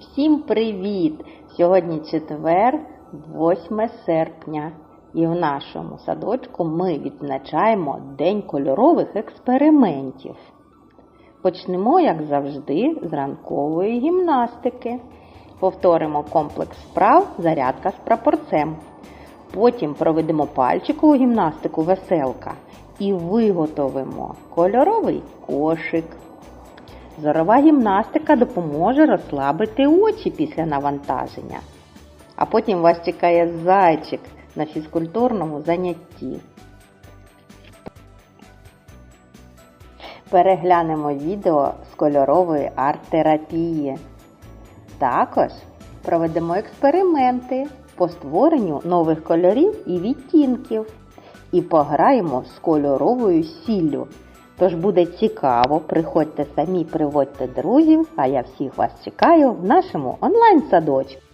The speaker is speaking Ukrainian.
Всім привіт! Сьогодні четвер, 8 серпня. І в нашому садочку ми відзначаємо День кольорових експериментів. Почнемо, як завжди, з ранкової гімнастики. Повторимо комплекс вправ зарядка з прапорцем. Потім проведемо пальчикову гімнастику веселка і виготовимо кольоровий кошик. Зорова гімнастика допоможе розслабити очі після навантаження. А потім вас чекає зайчик на фізкультурному занятті. Переглянемо відео з кольорової арт-терапії. Також проведемо експерименти по створенню нових кольорів і відтінків. І пограємо з кольоровою сіллю. Тож буде цікаво, приходьте самі, приводьте друзів, а я всіх вас чекаю в нашому онлайн-садочку.